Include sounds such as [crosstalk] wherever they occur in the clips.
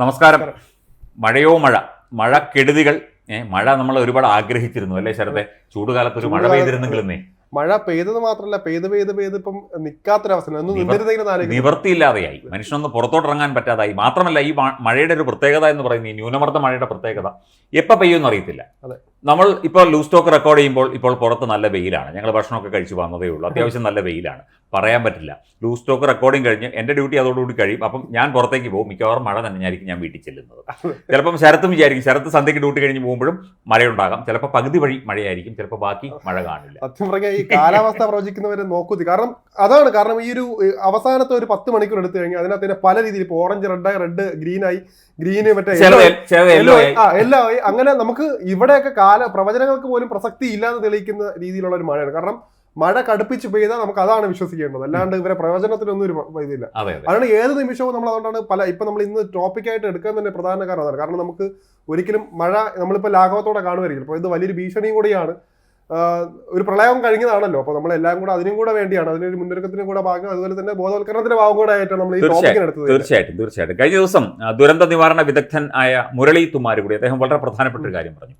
നമസ്കാരം. മഴയോ മഴ? മഴ കെടുതികൾ മഴ നമ്മൾ ഒരുപാട് ആഗ്രഹിച്ചിരുന്നു അല്ലേ ശരത്തെ ചൂടുകാലത്ത് ഒരു മഴ പെയ്തിരുന്നെങ്കിലെന്നേ. മഴ പെയ്തത് മാത്രമല്ല പെയ്ത് പെയ്ത് പെയ്ത് ഇപ്പം നിൽക്കാത്തൊരവസ്ഥ നിവർത്തിയില്ലാതെയായി മനുഷ്യനൊന്ന് പുറത്തോട്ട് ഇറങ്ങാൻ പറ്റാതായി. മാത്രമല്ല ഈ മഴയുടെ ഒരു പ്രത്യേകത എന്ന് പറയുന്നത് ഈ ന്യൂനമർദ്ദ മഴയുടെ പ്രത്യേകത എപ്പോൾ പെയ്യുമെന്ന് അറിയത്തില്ല. അതെ. നമ്മൾ ഇപ്പോൾ ലൂസ് ടോക്ക് റെക്കോർഡ് ചെയ്യുമ്പോൾ ഇപ്പോൾ പുറത്ത് നല്ല വെയിലാണ്. ഞങ്ങൾ ഭക്ഷണമൊക്കെ കഴിച്ചു വന്നതേ ഉള്ളൂ. അത്യാവശ്യം നല്ല വെയിലാണ്. പറയാൻ പറ്റില്ല. ലൂസ് ടോക്ക് റെക്കോർഡിങ് കഴിഞ്ഞ് എന്റെ ഡ്യൂട്ടി അതോടുകൂടി കഴിയും. അപ്പം ഞാൻ പുറത്തേക്ക് പോകും. മിക്കവാറും മഴ തന്നെയായിരിക്കും ഞാൻ വീട്ടിൽ ചെല്ലുന്നത്. ചിലപ്പം ശരത്തും വിചാരിക്കും. ശരത്ത് സന്ധ്യയ്ക്ക് ഡ്യൂട്ടി കഴിഞ്ഞ് പോകുമ്പോഴും മഴയുണ്ടാകാം. ചിലപ്പോൾ പകുതി വഴി മഴയായിരിക്കും. ചിലപ്പോൾ ബാക്കി മഴ കാണില്ല. സത്യം പറഞ്ഞാൽ ഈ കാലാവസ്ഥ പ്രവചിക്കുന്നവരെ നോക്കൂ കാരണം അതാണ്. കാരണം ഈ ഒരു അവസാനത്തെ ഒരു പത്ത് മണിക്കൂർ എടുത്തു കഴിഞ്ഞാൽ അതിനകത്ത് തന്നെ പല രീതിയിൽ ഇപ്പോൾ ഓറഞ്ച് റെഡ് റെഡ് ഗ്രീനായി ഗ്രീന് മറ്റേ എല്ലാം അങ്ങനെ നമുക്ക് ഇവിടെയൊക്കെ കാല പ്രവചനങ്ങൾക്ക് പോലും പ്രസക്തി ഇല്ലാന്ന് തെളിയിക്കുന്ന രീതിയിലുള്ള ഒരു മഴയാണ്. കാരണം മഴ കടുപ്പിച്ച് പെയ്താൽ നമുക്ക് അതാണ് വിശ്വസിക്കേണ്ടത്. അല്ലാണ്ട് ഇവരെ പ്രവചനത്തിനൊന്നും ഒരു ഇതില്ല. അതാണ് ഏത് നിമിഷവും നമ്മൾ അതുകൊണ്ടാണ് പല ഇപ്പൊ നമ്മൾ ഇന്ന് ടോപ്പിക്കായിട്ട് എടുക്കാൻ തന്നെ പ്രധാന കാരണം അതാണ്. കാരണം നമുക്ക് ഒരിക്കലും മഴ നമ്മളിപ്പോൾ ലാഘവത്തോടെ കാണുമായിരിക്കും. അപ്പോൾ ഇത് വലിയൊരു ഭീഷണിയും കൂടിയാണ്. ഒരു പ്രളയം കഴിഞ്ഞതാണല്ലോ. അപ്പോൾ നമ്മളെല്ലാം കൂടെ അതിനും കൂടെ വേണ്ടിയാണ്. അതിനൊരു മുന്നൊരുക്കത്തിനും കൂടെ ഭാഗം. അതുപോലെ തന്നെ ബോധവൽക്കരണത്തിന്റെ ഭാഗം കൂടെ ആയിട്ടാണ് നമ്മൾ ഈ തീർച്ചയായും, ടോപ്പിക്കിന് എടുത്തത് തീർച്ചയായിട്ടും തീർച്ചയായിട്ടും. കഴിഞ്ഞ ദിവസം ദുരന്ത നിവാരണ വിദഗ്ധൻ ആയ മുരളി തുമാരുകൂടി അദ്ദേഹം വളരെ പ്രധാനപ്പെട്ട ഒരു കാര്യം പറഞ്ഞു.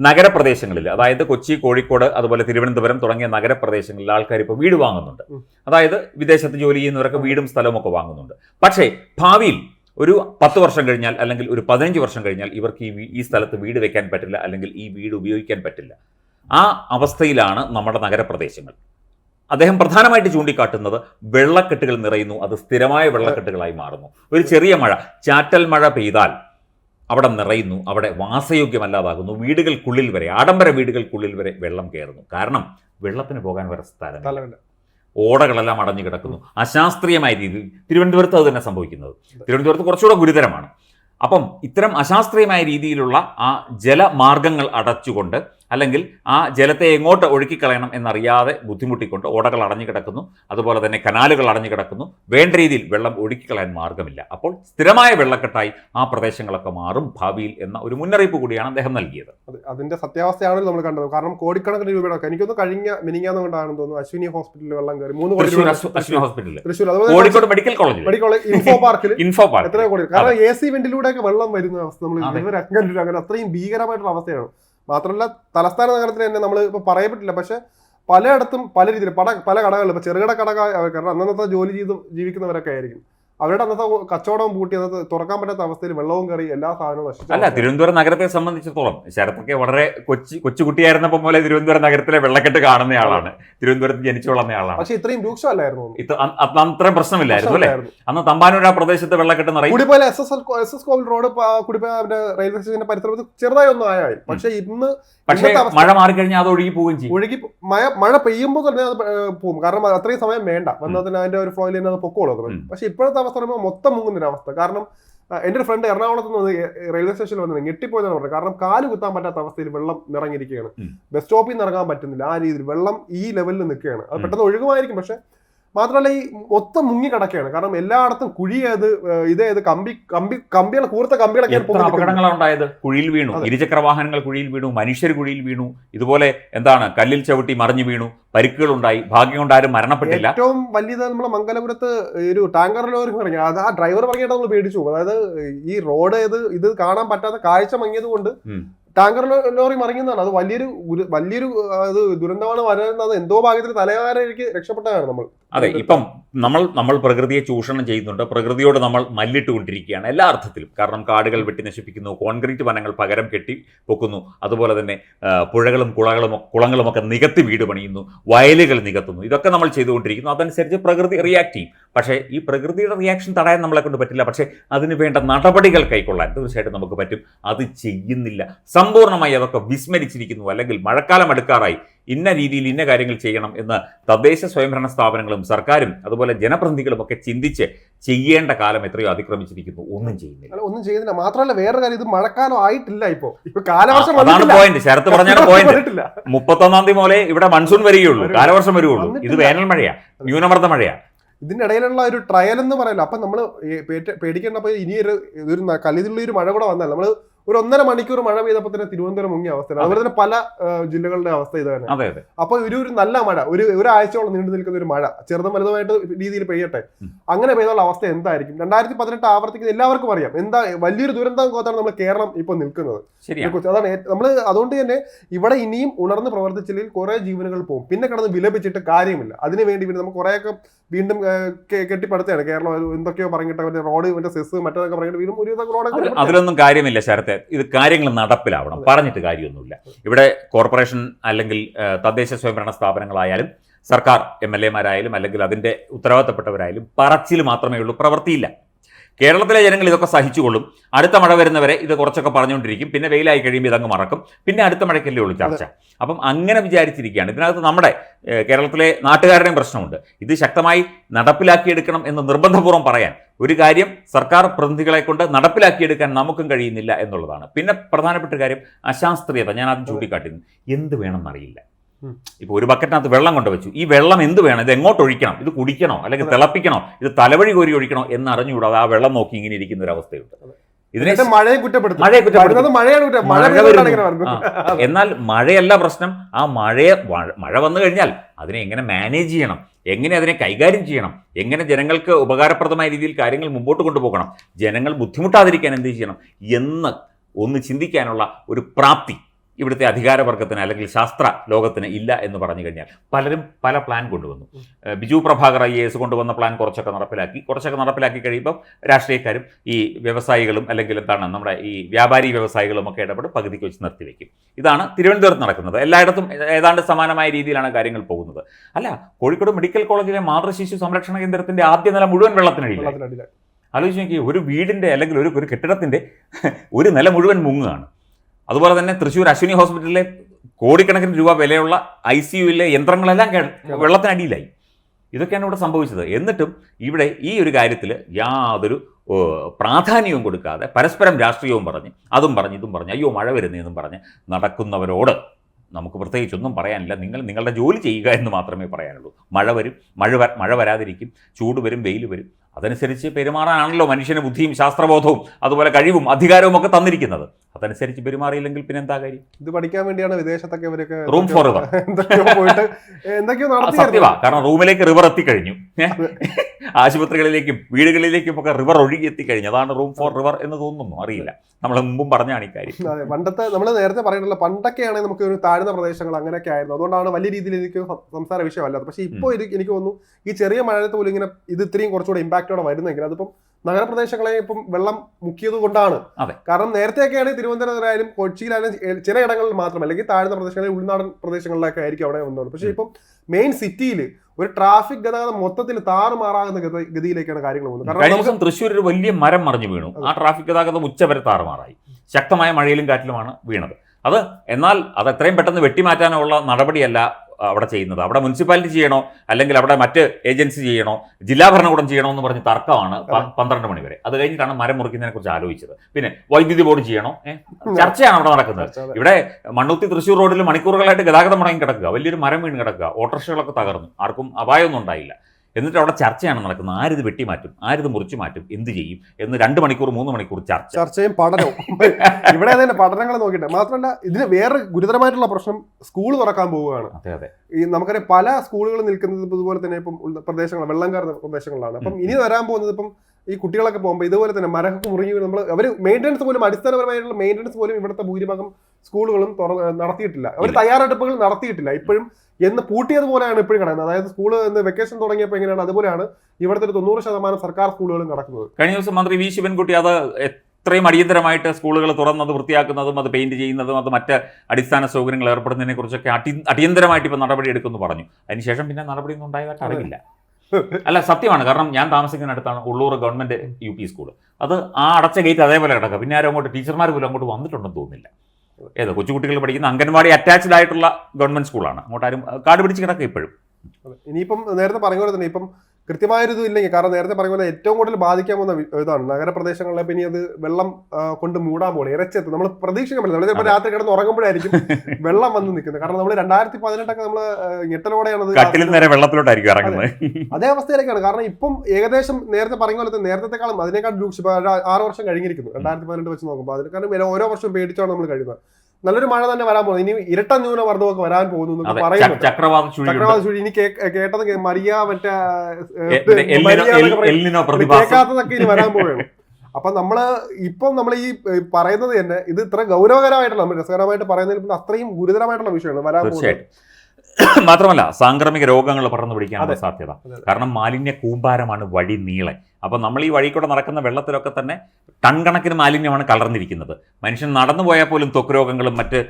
നഗരപ്രദേശങ്ങളിൽ അതായത് കൊച്ചി കോഴിക്കോട് അതുപോലെ തിരുവനന്തപുരം തുടങ്ങിയ നഗരപ്രദേശങ്ങളിൽ ആൾക്കാർ ഇപ്പോൾ വീട് വാങ്ങുന്നുണ്ട്. അതായത് വിദേശത്ത് ജോലി ചെയ്യുന്നവരൊക്കെ വീടും സ്ഥലവും ഒക്കെ വാങ്ങുന്നുണ്ട്. പക്ഷേ ഭാവിയിൽ ഒരു പത്ത് വർഷം കഴിഞ്ഞാൽ അല്ലെങ്കിൽ ഒരു പതിനഞ്ച് വർഷം കഴിഞ്ഞാൽ ഇവർക്ക് ഈ ഈ സ്ഥലത്ത് വീട് വെക്കാൻ പറ്റില്ല അല്ലെങ്കിൽ ഈ വീട് ഉപയോഗിക്കാൻ പറ്റില്ല. ആ അവസ്ഥയിലാണ് നമ്മുടെ നഗരപ്രദേശങ്ങൾ. അദ്ദേഹം പ്രധാനമായിട്ട് ചൂണ്ടിക്കാട്ടുന്നത് വെള്ളക്കെട്ടുകൾ നിറയുന്നു അത് സ്ഥിരമായ വെള്ളക്കെട്ടുകളായി മാറുന്നു. ഒരു ചെറിയ മഴ ചാറ്റൽ മഴ പെയ്താൽ അവിടെ നിറയുന്നു അവിടെ വാസയോഗ്യമല്ലാതാകുന്നു വീടുകൾക്കുള്ളിൽ വരെ ആഡംബര വീടുകൾക്കുള്ളിൽ വരെ വെള്ളം കയറുന്നു. കാരണം വെള്ളത്തിന് പോകാൻ വരെ സ്ഥലം. ഓടകളെല്ലാം അടഞ്ഞു കിടക്കുന്നു. അശാസ്ത്രീയമായ രീതിയിൽ തിരുവനന്തപുരത്ത് അത് തന്നെ സംഭവിക്കുന്നത്. തിരുവനന്തപുരത്ത് കുറച്ചുകൂടെ ഗുരുതരമാണ്. അപ്പം ഇത്തരം അശാസ്ത്രീയമായ രീതിയിലുള്ള ആ ജലമാർഗങ്ങൾ അടച്ചുകൊണ്ട് അല്ലെങ്കിൽ ആ ജലത്തെ എങ്ങോട്ട് ഒഴുക്കിക്കളയണം എന്നറിയാതെ ബുദ്ധിമുട്ടിക്കൊണ്ട് ഓടകൾ അടഞ്ഞു കിടക്കുന്നു. അതുപോലെ തന്നെ കനാലുകൾ അടഞ്ഞു കിടക്കുന്നു. വേണ്ട രീതിയിൽ വെള്ളം ഒഴുക്കിക്കളയാൻ മാർഗമില്ല. അപ്പോൾ സ്ഥിരമായ വെള്ളക്കെട്ടായി ആ പ്രദേശങ്ങളൊക്കെ മാറും ഭാവിയിൽ എന്ന ഒരു മുന്നറിയിപ്പ് കൂടിയാണ് അദ്ദേഹം നൽകിയത്. അത് അതിന്റെ സത്യാവസ്ഥയാണ് നമ്മൾ കണ്ടത്. കാരണം കോടിക്കണക്കിന് രൂപയുടെ എനിക്കൊന്ന് കഴിഞ്ഞ മിനിങ്ങാന്ന് കൊണ്ടാണെന്ന് തോന്നുന്നു അശ്വിനി ഹോസ്പിറ്റലിൽ വെള്ളം കയറി മൂന്ന് അശ്വിനി ഹോസ്പിറ്റലിൽ തൃശ്ശൂർ. കോഴിക്കോട് മെഡിക്കൽ കോളേജിൽ മെഡിക്കൽ കോളേജ് ഇൻഫോ പാർക്കിൽ [laughs] ഇൻഫോ പാർക്ക് എത്ര കോടി. കാരണം എ സി വെന്റിലൂടെ വെള്ളം വരുന്ന അവസ്ഥ നമ്മൾ അങ്ങനെ അത്രയും ഭീകരമായിട്ടുള്ള അവസ്ഥയാണ്. മാത്രമല്ല തലസ്ഥാന നഗരത്തിന് തന്നെ നമ്മൾ ഇപ്പോൾ പറയപ്പെട്ടില്ല. പക്ഷെ പലയിടത്തും പല രീതിയിൽ പല പല കടകളിൽ ഇപ്പോൾ ചെറുകിട കടകൾ കാരണം അന്നന്നത്തെ ജോലി ചെയ്ത് ജീവിക്കുന്നവരൊക്കെ ആയിരിക്കും. അവരുടെ അന്നത്തെ കച്ചവടം പൂട്ടി അന്നത്തെ തുറക്കാൻ പറ്റാത്ത അവസ്ഥയിൽ വെള്ളവും കയറി എല്ലാ സാധനവും നശിച്ചു. അല്ല തിരുവനന്തപുരം നഗരത്തെ സംബന്ധിച്ചിടത്തോളം ശരത്തൊക്കെ വളരെ കൊച്ചി കൊച്ചുകുട്ടിയായിരുന്നപ്പോൾ പോലെ തിരുവനന്തപുരം നഗരത്തിലെ വെള്ളക്കെട്ട് കാണുന്ന ആളാണ്. തിരുവനന്തപുരത്ത് ജനിച്ചു വളർന്നയാളാണ് പക്ഷെ ഇത്രയും രൂക്ഷമല്ലായിരുന്നു അത്രയും പ്രശ്നമില്ലായിരുന്നു അല്ലേ? അന്ന് തമ്പാനൂർ ആ പ്രദേശത്ത് വെള്ളക്കെട്ട് നിറയും കൂടിപ്പോയാൽ S S S S Kovil road കൂടിപ്പോയ railway സ്റ്റേഷന്റെ പരിസരത്ത് ചെറുതായി ഒന്നും ആയായി പക്ഷെ ഇന്ന് പക്ഷേ മഴ മാറിക്കഴിഞ്ഞാൽ അത് ഒഴുകി പോവുകയും ചെയ്യും. ഒഴുകി മഴ മഴ പെയ്യുമ്പോൾ തന്നെ അത് പോകും കാരണം അത് അത്രയും സമയം വേണ്ട. വന്നതിന് അതിന്റെ ഒരു ഫ്ലോയിൽ തന്നെ അത് പൊക്കോളൂ പക്ഷെ ഇപ്പോഴത്തെ അവസ്ഥ പറയുമ്പോൾ മൊത്തം മുങ്ങുന്ന അവസ്ഥ കാരണം എന്റെ ഒരു ഫ്രണ്ട് എറണാകുളത്ത് നിന്ന് റെയിൽവേ സ്റ്റേഷനിൽ വന്ന് ഞെട്ടിപ്പോയതെന്ന് പറഞ്ഞു. കാരണം കാൽ കുത്താൻ പറ്റാത്ത അവസ്ഥയിൽ വെള്ളം നിറഞ്ഞിരിക്കുകയാണ്. ബസ് സ്റ്റോപ്പിൽ നിന്ന് ഇറങ്ങാൻ പറ്റുന്നില്ല. ആ രീതിയിൽ വെള്ളം ഈ ലെവലിൽ നിൽക്കുകയാണ്. അത് പെട്ടെന്ന് ഒഴുകുമായിരിക്കും. പക്ഷെ മാത്രമല്ല ഈ മൊത്തം മുങ്ങി കിടക്കുകയാണ് കാരണം എല്ലായിടത്തും കുഴി ഏത് ഏഹ് ഇതേത് കമ്പി കമ്പി കമ്പികൾ കൂർത്ത കമ്പികളൊക്കെ എത്ര അപകടങ്ങളാണ് ഉണ്ടായത്? കുഴിയിൽ വീണു. ഇരുചക്ര വാഹനങ്ങൾ കുഴിയിൽ വീണു. മനുഷ്യർ കുഴിയിൽ വീണു. ഇതുപോലെ എന്താണ് കല്ലിൽ ചവിട്ടി മറിഞ്ഞു വീണു. പരിക്കുകൾ ഉണ്ടായി ഭാഗ്യം കൊണ്ട് ആരും മരണപ്പെട്ടില്ല. ഏറ്റവും വലിയത് നമ്മുടെ മംഗലപുരത്ത് ഒരു ടാങ്കർ ലോറി പറഞ്ഞു അത് ആ ഡ്രൈവർ പറഞ്ഞിട്ട് നമ്മൾ പേടിച്ചു അതായത് ഈ റോഡ് ഇത് ഇത് കാണാൻ പറ്റാത്ത കാഴ്ച മങ്ങിയത് കൊണ്ട്. ടാങ്കർ ലോറി മറിഞ്ഞതാണ് അത് വലിയൊരു വലിയൊരു അത് ദുരന്തമാണ് വരുന്നത് എന്തോ ഭാഗ്യത്തിൽ തലവാരയ്ക്ക് രക്ഷപ്പെട്ടതാണ് നമ്മൾ. അതെ ഇപ്പം നമ്മൾ നമ്മൾ പ്രകൃതിയെ ചൂഷണം ചെയ്യുന്നുണ്ട്. പ്രകൃതിയോട് നമ്മൾ മല്ലിട്ടുകൊണ്ടിരിക്കുകയാണ് എല്ലാ അർത്ഥത്തിലും. കാരണം കാടുകൾ വെട്ടി നശിപ്പിക്കുന്നു കോൺക്രീറ്റ് വനങ്ങൾ പകരം കെട്ടി പൊക്കുന്നു അതുപോലെ തന്നെ പുഴകളും കുളകളും കുളങ്ങളും ഒക്കെ നികത്തി വീട് പണിയുന്നു വയലുകൾ നികത്തുന്നു. ഇതൊക്കെ നമ്മൾ ചെയ്തുകൊണ്ടിരിക്കുന്നു. അതനുസരിച്ച് പ്രകൃതി റിയാക്ട് ചെയ്യും. പക്ഷേ ഈ പ്രകൃതിയുടെ റിയാക്ഷൻ തടയാൻ നമ്മളെ കൊണ്ട് പറ്റില്ല. പക്ഷേ അതിന് വേണ്ട നടപടികൾ കൈക്കൊള്ളാൻ തീർച്ചയായിട്ടും നമുക്ക് പറ്റും. അത് ചെയ്യുന്നില്ല. സമ്പൂർണമായി അതൊക്കെ വിസ്മരിച്ചിരിക്കുന്നു അല്ലെങ്കിൽ മഴക്കാലം അടുക്കാറായി. ഇന്ന രീതിയിൽ ഇന്ന കാര്യങ്ങൾ ചെയ്യണം എന്ന് തദ്ദേശ സ്വയംഭരണ സ്ഥാപനങ്ങളും സർക്കാരും അതുപോലെ ജനപ്രതിനിധികളും ഒക്കെ ചിന്തിച്ച് ചെയ്യേണ്ട കാലം എത്രയോ അതിക്രമിച്ചിരിക്കുന്നു. ഒന്നും ചെയ്യുന്നില്ല. ഒന്നും ചെയ്യുന്നില്ല. മാത്രമല്ല വേറെ കാര്യം ഇത് മഴക്കാലം ആയിട്ടില്ല ഇപ്പോ. ഇപ്പൊ കാലവർഷം അതാണ്. പോയിന്റ് ശരത്ത് പറഞ്ഞാണ് പോയിന്റ്. മുപ്പത്തൊന്നാം തീയതി മുതലേ ഇവിടെ മൺസൂൺ വരികയുള്ളൂ. വരും. കാലവർഷം വരികയുള്ളൂ. ഇത് വേനൽ മഴയാ. ന്യൂനമർദ്ദ മഴയാ. ഇതിന്റെ ഇടയിലുള്ള ഒരു ട്രയൽ എന്ന് പറയല്ലോ അപ്പൊ നമ്മൾ പേടിക്കേണ്ടപ്പോ ഇനിയൊരു ഒരു ഇതൊരു ഒരു മഴ കൂടെ വന്നാൽ നമ്മൾ ഒരു ഒന്നര മണിക്കൂർ മഴ പെയ്തപ്പോൾ തന്നെ തിരുവനന്തപുരം മുങ്ങിയ അവസ്ഥയാണ് അതുപോലെ തന്നെ പല ജില്ലകളുടെ അവസ്ഥ ഇത് തന്നെ. അതെ അതെ. അപ്പൊ ഒരു ഒരു നല്ല മഴ ഒരു ഒരാഴ്ചയോളം നീണ്ടു നിൽക്കുന്ന ഒരു മഴ ചെറുതും വലുതുമായിട്ട് രീതിയിൽ പെയ്യട്ടെ. അങ്ങനെ പെയ്തുള്ള അവസ്ഥ എന്തായിരിക്കും? രണ്ടായിരത്തി പതിനെട്ട് ആവർത്തിക്കുന്ന എല്ലാവർക്കും അറിയാം. എന്താ വലിയൊരു ദുരന്തം കോത്താണ് നമ്മൾ കേരളം ഇപ്പൊ നിൽക്കുന്നത്. അതാണ് നമ്മൾ അതുകൊണ്ട് തന്നെ ഇവിടെ ഇനിയും ഉണർന്ന് പ്രവർത്തിച്ചില്ലെങ്കിൽ കുറെ ജീവനുകൾ പോകും. പിന്നെ കിടന്ന് വിലപിച്ചിട്ട് കാര്യമില്ല. അതിനു വേണ്ടി പിന്നെ നമുക്ക് കുറെയൊക്കെ വീണ്ടും ആ, കേരളം എന്തൊക്കെയോ പറഞ്ഞിട്ട് അവരുടെ റോഡ് ഇവന്റെ സെസ് മറ്റേതൊക്കെ പറഞ്ഞിട്ട് വീണ്ടും ഒരു റോഡ് അതിലൊന്നും കാര്യമില്ല ശരത്തെ. ഇത് കാര്യങ്ങൾ നടപ്പിലാവണം. പറഞ്ഞിട്ട് കാര്യമൊന്നുമില്ല. ഇവിടെ കോർപ്പറേഷൻ അല്ലെങ്കിൽ തദ്ദേശ സ്വയംഭരണ സ്ഥാപനങ്ങളായാലും സർക്കാർ എം എൽ എമാരായാലും അല്ലെങ്കിൽ അതിന്റെ ഉത്തരവാദിത്തപ്പെട്ടവരായാലും പറച്ചിൽ മാത്രമേ ഉള്ളൂ. പ്രവൃത്തിയില്ല. കേരളത്തിലെ ജനങ്ങൾ ഇതൊക്കെ സഹിച്ചുകൊള്ളും. അടുത്ത മഴ വരുന്നവരെ ഇത് കുറച്ചൊക്കെ പറഞ്ഞുകൊണ്ടിരിക്കും. പിന്നെ വെയിലായി കഴിയുമ്പോൾ ഇതങ്ങ് മറക്കും. പിന്നെ അടുത്ത മഴയ്ക്കല്ലേ ഉള്ളൂ ചർച്ച. അപ്പം അങ്ങനെ വിചാരിച്ചിരിക്കുകയാണ്. ഇതിനകത്ത് നമ്മുടെ കേരളത്തിലെ നാട്ടുകാരുടെയും പ്രശ്നമുണ്ട്. ഇത് ശക്തമായി നടപ്പിലാക്കിയെടുക്കണം എന്ന് നിർബന്ധപൂർവം പറയാൻ. ഒരു കാര്യം സർക്കാർ പ്രതിനിധികളെ കൊണ്ട് നടപ്പിലാക്കിയെടുക്കാൻ നമുക്കും കഴിയുന്നില്ല എന്നുള്ളതാണ്. പിന്നെ പ്രധാനപ്പെട്ട കാര്യം അശാസ്ത്രീയത. ഞാൻ ആദ്യം ചൂണ്ടിക്കാട്ടിയിരുന്നു. എന്ത് വേണമെന്നറിയില്ല. ഇപ്പോൾ ഒരു ബക്കറ്റിനകത്ത് വെള്ളം കൊണ്ടുവച്ചു ഈ വെള്ളം എന്ത് വേണം? ഇത് എങ്ങോട്ട് ഒഴിക്കണം? ഇത് കുടിക്കണോ? അല്ലെങ്കിൽ തിളപ്പിക്കണോ? ഇത് തലവഴി കോരി ഒഴിക്കണോ? എന്ന് അറിഞ്ഞുകൂടാതെ ആ വെള്ളം നോക്കി ഇങ്ങനെ ഇരിക്കുന്ന ഒരു അവസ്ഥയുണ്ട്. ഇതിനെ മഴയെ കുറ്റപ്പെടുത്തും. മഴയെ കുറ്റപ്പെടുത്തും. എന്നാൽ മഴയല്ല പ്രശ്നം. ആ മഴയെ മഴ- മഴ വന്നു കഴിഞ്ഞാൽ അതിനെ എങ്ങനെ മാനേജ് ചെയ്യണം? എങ്ങനെ അതിനെ കൈകാര്യം ചെയ്യണം? എങ്ങനെ ജനങ്ങൾക്ക് ഉപകാരപ്രദമായ രീതിയിൽ കാര്യങ്ങൾ മുമ്പോട്ട് കൊണ്ടുപോകണം? ജനങ്ങൾ ബുദ്ധിമുട്ടാതിരിക്കാൻ എന്ത് ചെയ്യണം? എന്ന് ഒന്ന് ചിന്തിക്കാനുള്ള ഒരു പ്രാപ്തി. ഇവിടുത്തെ അധികാരവർഗത്തിന് അല്ലെങ്കിൽ ശാസ്ത്ര ലോകത്തിന് ഇല്ല എന്ന് പറഞ്ഞു കഴിഞ്ഞാൽ പലരും പല പ്ലാൻ കൊണ്ടുവന്നു. ബിജു പ്രഭാകർ ഐ എസ് കൊണ്ടുവന്ന പ്ലാൻ കുറച്ചൊക്കെ നടപ്പിലാക്കി. കുറച്ചൊക്കെ നടപ്പിലാക്കി കഴിയുമ്പോൾ രാഷ്ട്രീയക്കാരും ഈ വ്യവസായികളും അല്ലെങ്കിൽ എന്താണ് നമ്മുടെ ഈ വ്യാപാരി വ്യവസായികളും ഒക്കെ ഇടപെട്ട് പകുതിക്ക് വെച്ച് നിർത്തിവെക്കും. ഇതാണ് തിരുവനന്തപുരത്ത് നടക്കുന്നത്. എല്ലായിടത്തും ഏതാണ്ട് സമാനമായ രീതിയിലാണ് കാര്യങ്ങൾ പോകുന്നത്. അല്ല കോഴിക്കോട് മെഡിക്കൽ കോളേജിലെ മാതൃശിശു സംരക്ഷണ കേന്ദ്രത്തിന്റെ ആദ്യ നില മുഴുവൻ വെള്ളത്തിനടിയില്ല വെള്ളത്തിനടിയിലായി. ആലോചിച്ച് നോക്കി ഒരു വീടിന്റെ അല്ലെങ്കിൽ ഒരു ഒരു കെട്ടിടത്തിന്റെ [laughs] ഒരു നില മുഴുവൻ മുങ്ങുകയാണ്. അതുപോലെ തന്നെ തൃശ്ശൂർ അശ്വിനി ഹോസ്പിറ്റലിലെ കോടിക്കണക്കിന് രൂപ വിലയുള്ള ഐ സി യുയിലെ യന്ത്രങ്ങളെല്ലാം വെള്ളത്തിനടിയിലായി ഇതൊക്കെയാണ് ഇവിടെ സംഭവിച്ചത്. എന്നിട്ടും ഇവിടെ ഈ ഒരു കാര്യത്തിൽ യാതൊരു പ്രാധാന്യവും കൊടുക്കാതെ പരസ്പരം രാഷ്ട്രീയവും പറഞ്ഞ് അതും പറഞ്ഞ് ഇതും പറഞ്ഞ് അയ്യോ മഴ വരുന്നതെന്നും പറഞ്ഞ് നടക്കുന്നവരോട് നമുക്ക് പ്രത്യേകിച്ചൊന്നും പറയാനില്ല. നിങ്ങൾ നിങ്ങളുടെ ജോലി ചെയ്യുക എന്ന് മാത്രമേ പറയാനുള്ളൂ. മഴ വരും മഴ മഴ വരാതിരിക്കും ചൂട് വരും വെയിൽ വരും. അതനുസരിച്ച് പെരുമാറാനാണല്ലോ മനുഷ്യന് ബുദ്ധിയും ശാസ്ത്രബോധവും അതുപോലെ കഴിവും അധികാരവും ഒക്കെ തന്നിരിക്കുന്നത്. അതനുസരിച്ച് പെരുമാറിയില്ലെങ്കിൽ പിന്നെ എന്താ കാര്യം? ഇത് പഠിക്കാൻ വേണ്ടിയാണ് വിദേശത്തൊക്കെ ഇവരൊക്കെ റൂം ഫോർ റിവർ എന്തൊക്കെയോ പോയിട്ട് എന്തൊക്കെയോ നടത്തി സത്യവാ. കാരണം റൂമിലേക്ക് റിവർ എത്തിക്കഴിഞ്ഞു? ആശുപത്രികളിലേക്കും വീടുകളിലേക്കും ഒക്കെ റിവർ ഒഴുകി എത്തിക്കഴിഞ്ഞു അതാണ് റൂം ഫോർ റിവർ എന്ന് തോന്നുന്നു. അറിയില്ല. നമ്മൾ മുമ്പും പറഞ്ഞാണ് ഈ കാര്യം. അതെ പണ്ടത്തെ നമ്മൾ നേരത്തെ പറഞ്ഞിട്ടുള്ള പണ്ടൊക്കെയാണെങ്കിൽ നമുക്ക് ഒരു താഴ്ന്ന പ്രദേശങ്ങൾ അങ്ങനെയൊക്കെ ആയിരുന്നു. അതുകൊണ്ടാണ് വലിയ രീതിയിൽ എനിക്ക് സംസാര വിഷയമല്ലാത്തത്. പക്ഷേ ഇപ്പോൾ ഇത് എനിക്ക് തോന്നുന്നു ഈ ചെറിയ മഴയത്ത് പോലും ഇങ്ങനെ ഇത് ഇത്രയും കുറച്ചുകൂടെ ഇമ്പാക്റ്റോടെ വരുന്നെങ്കിൽ അതിപ്പം നഗരപ്രദേശങ്ങളെ ഇപ്പം വെള്ളം മുക്കിയത് കൊണ്ടാണ്. അതെ. കാരണം നേരത്തെയൊക്കെയാണ് തിരുവനന്തപുരത്തിലായാലും കൊച്ചിയിലായാലും ചില ചിലയിടങ്ങളിൽ മാത്രം അല്ലെങ്കിൽ താഴ്ന്ന പ്രദേശങ്ങളിൽ ഉൾനാടൻ പ്രദേശങ്ങളിലൊക്കെ ആയിരിക്കും അവിടെ വന്നത്. പക്ഷേ ഇപ്പം മെയിൻ സിറ്റിയിൽ ഒരു ട്രാഫിക് ഗതാഗതം മൊത്തത്തിൽ താറുമാറാകുന്ന ഗത- ഗതിയിലേക്കാണ് കാര്യങ്ങൾ പോകുന്നത്. കാരണം കഴിഞ്ഞ ദിവസം തൃശ്ശൂർ ഒരു വലിയ മരം മറിഞ്ഞു വീണു. ആ ട്രാഫിക് ഗതാഗതം ഉച്ചവരെ താറുമാറായി ശക്തമായ മഴയിലും കാറ്റിലുമാണ് വീണത്. അത് എന്നാൽ അത് എത്രയും പെട്ടെന്ന് വെട്ടിമാറ്റാനുള്ള നടപടിയല്ല അവിടെ ചെയ്യുന്നത്. അവിടെ മുനിസിപ്പാലിറ്റി ചെയ്യണോ? അല്ലെങ്കിൽ അവിടെ മറ്റ് ഏജൻസി ചെയ്യണോ? ജില്ലാ ഭരണകൂടം ചെയ്യണോ എന്ന് പറഞ്ഞ് തർക്കമാണ് പന്ത്രണ്ട് മണി വരെ. അത് കഴിഞ്ഞിട്ടാണ് മരം മുറിക്കുന്നതിനെ കുറിച്ച് ആലോചിച്ചത്. പിന്നെ വൈദ്യുതി ബോർഡ് ചെയ്യണോ? ചർച്ചയാണ് അവിടെ നടക്കുന്നത്. ഇവിടെ മണ്ണുത്തി തൃശ്ശൂർ റോഡിൽ മണിക്കൂറുകളായിട്ട് ഗതാഗതം മുടങ്ങി കിടക്കുക. വലിയൊരു മരം വീണ് കിടക്കുക. ഓട്ടോറിക്ഷകളൊക്കെ തകർന്നു. ആർക്കും അപായമൊന്നും ഉണ്ടായില്ല. എന്നിട്ട് അവിടെ ചർച്ചയാണ് നടക്കുന്നത്. ആരിത് വെട്ടി മാറ്റും? ആരിത് മുറിച്ചു മാറ്റും? എന്ത് ചെയ്യും? എന്ന് രണ്ട് മണിക്കൂർ മൂന്ന് മണിക്കൂർ ചർച്ച. ചർച്ചയും പഠനവും. [laughs] ഇവിടെ തന്നെ പഠനങ്ങൾ നോക്കിയിട്ട് മാത്രമല്ല ഇതിന് വേറെ ഗുരുതരമായിട്ടുള്ള പ്രശ്നം സ്കൂൾ തുറക്കാൻ പോവുകയാണ്. അതെ അതെ. ഈ നമുക്കറിയാം പല സ്കൂളുകൾ നിൽക്കുന്നത് ഇതുപോലെ തന്നെ ഇപ്പം പ്രദേശങ്ങൾ വെള്ളം കയറുന്ന പ്രദേശങ്ങളിലാണ്. അപ്പം ഇനി വരാൻ പോകുന്നത് ഇപ്പം ഈ കുട്ടികളൊക്കെ പോകുമ്പോൾ ഇതുപോലെ തന്നെ മരമൊക്കെ മുറിഞ്ഞു നമ്മൾ അവർ മെയിന്റനൻസ് പോലും അടിസ്ഥാനപരമായിട്ടുള്ള മെയിന്റനൻസ് പോലും ഇവിടുത്തെ ഭൂരിഭാഗം സ്കൂളുകളും തുറ നടത്തിയിട്ടില്ല. അവർ. തയ്യാറെടുപ്പുകൾ നടത്തിയിട്ടില്ല. ഇപ്പോഴും എന്ന് പൂട്ടിയതുപോലെയാണ് ഇപ്പോഴും കിടക്കുന്നത് അതായത് സ്കൂൾ എന്ന് വെക്കേഷൻ തുടങ്ങിയപ്പോൾ എങ്ങനെയാണ്? അതുപോലെയാണ് ഇവിടുത്തെ ഒരു തൊണ്ണൂറ് ശതമാനം സർക്കാർ സ്കൂളുകളും നടക്കുന്നത് കഴിഞ്ഞ ദിവസം മന്ത്രി വി. ശിവൻകുട്ടി അത് എത്രയും അടിയന്തരമായിട്ട് സ്കൂളുകൾ തുറന്നത് വൃത്തിയാക്കുന്നതും അത് പെയിന്റ് ചെയ്യുന്നതും അത് മറ്റ് അടിസ്ഥാന സൗകര്യങ്ങൾ ഏർപ്പെടുന്നതിനെ കുറിച്ചൊക്കെ അടി അടിയന്തരമായിട്ട് ഇപ്പം നടപടി എടുക്കുമെന്ന് പറഞ്ഞു. അതിനുശേഷം പിന്നെ നടപടിയൊന്നും ഉണ്ടായതായിട്ട് അറിയില്ല. അല്ല സത്യമാണ്. കാരണം ഞാൻ താമസിക്കുന്ന അടുത്താണ് Ulloor government U P school അത് ആ അടച്ച ഗേറ്റ് അതേപോലെ കിടക്കുക. പിന്നെ ആരും അങ്ങോട്ട് ടീച്ചർമാർ പോലും അങ്ങോട്ട് വന്നിട്ടുണ്ടെന്ന് തോന്നുന്നില്ല. ഏതോ കൊച്ചുകുട്ടികൾ പഠിക്കുന്ന അംഗൻവാടി അറ്റാച്ച്ഡ് ആയിട്ടുള്ള ഗവൺമെന്റ് സ്കൂളാണ് അങ്ങോട്ട് ആരും കാട് പിടിച്ച് കിടക്കുക ഇപ്പോഴും. ഇനിയിപ്പം നേരത്തെ പറഞ്ഞ പോലെ തന്നെ ഇപ്പം കൃത്യമായൊരു ഇത് ഇല്ലെങ്കിൽ. കാരണം നേരത്തെ പറഞ്ഞ പോലെ ഏറ്റവും കൂടുതൽ ബാധിക്കാൻ പോകുന്ന ഇതാണ്. നഗരപ്രദേശങ്ങളിലെ പിന്നെ അത് വെള്ളം കൊണ്ട് മൂടാൻ പോകണം ഇരച്ചെത്ത്. നമ്മൾ പ്രതീക്ഷിക്കാൻ പറ്റില്ല. നമ്മൾ ചിലപ്പോൾ രാത്രി കിടന്ന് ഉറങ്ങുമ്പോഴായിരിക്കും [laughs] വെള്ളം വന്ന് നിൽക്കുന്നത്. കാരണം നമ്മൾ രണ്ടായിരത്തി പതിനെട്ടൊക്കെ നമ്മൾ ഞെട്ടലോടെയാണ് വെള്ളത്തിലോട്ടായിരിക്കും ഇറങ്ങുന്നത്. അതേ അവസ്ഥയിലേക്കാണ്. കാരണം ഇപ്പം ഏകദേശം നേരത്തെ പറഞ്ഞ പോലെ തന്നെ നേരത്തെക്കാളും അതിനേക്കാൾ രൂക്ഷ ആറ് വർഷം കഴിഞ്ഞിരിക്കുന്നു. രണ്ടായിരത്തി പതിനെട്ട് വെച്ച് നോക്കുമ്പോൾ അതിന് കാരണം ഓരോ വർഷവും പേടിച്ചാണ് നമ്മൾ കഴിയുന്നത്. നല്ലൊരു മഴ തന്നെ വരാൻ പോകുന്നത് ഇനി ഇരട്ട ന്യൂനമർദ്ദമൊക്കെ വരാൻ പോകുന്നു പറയുന്നുണ്ട്. ചക്രവാത ചുഴി ഇനി കേട്ടത് മറിയ മരിയ മറ്റേ കേൾക്കാത്തതൊക്കെ ഇനി വരാൻ പോവുകയാണ്. അപ്പൊ നമ്മൾ ഇപ്പം നമ്മൾ ഈ പറയുന്നത് തന്നെ ഇത് ഇത്ര ഗൗരവകരമായിട്ടുള്ള നമ്മൾ രസകരമായിട്ട് പറയുന്നതിൽ പിന്നെ അത്രയും ഗുരുതരമായിട്ടുള്ള വിഷയമാണ് വരാൻ പോകുന്നത്. മാത്രമല്ല സാംക്രമിക രോഗങ്ങൾ പടർന്നു പിടിക്കാനുള്ള സാധ്യത. കാരണം മാലിന്യ കൂമ്പാരമാണ് വഴി നീളെ. അപ്പൊ നമ്മൾ ഈ വഴി കൂടെ നടക്കുന്ന വെള്ളത്തിലൊക്കെ തന്നെ ടൺ കണക്കിന് മാലിന്യമാണ് കലർന്നിരിക്കുന്നത്. മനുഷ്യൻ നടന്നു പോയാൽ പോലും ത്വക്ക് രോഗങ്ങളും മറ്റ്